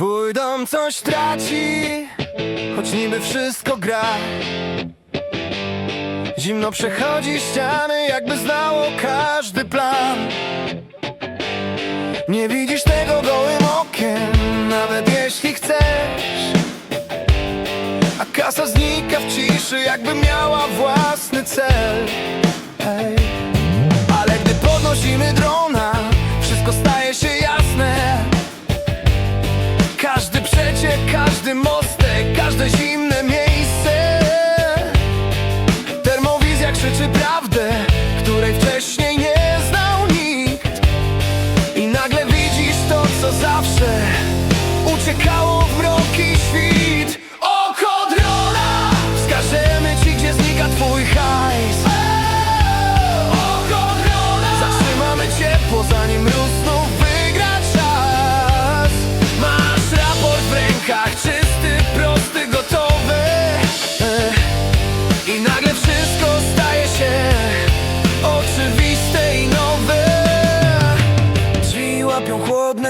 Twój dom coś traci, choć niby wszystko gra. Zimno przechodzi ściany, jakby znało każdy plan. Nie widzisz tego gołym okiem, nawet jeśli chcesz. A kasa znika w ciszy, jakby miała własny cel. czekało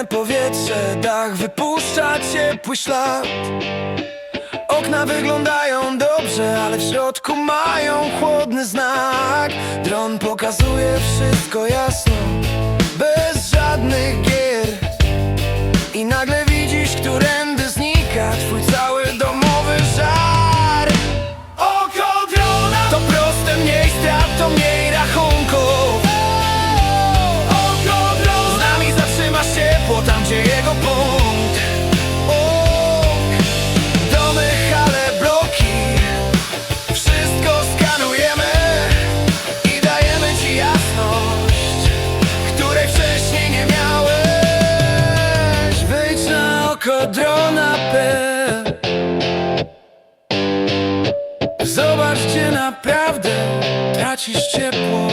Powietrze, dach wypuszcza ciepły ślad. Okna wyglądają dobrze, ale w środku mają chłodny znak. Dron pokazuje wszystko jasno. kanapę Zobaczcie naprawdę tracisz ciepło.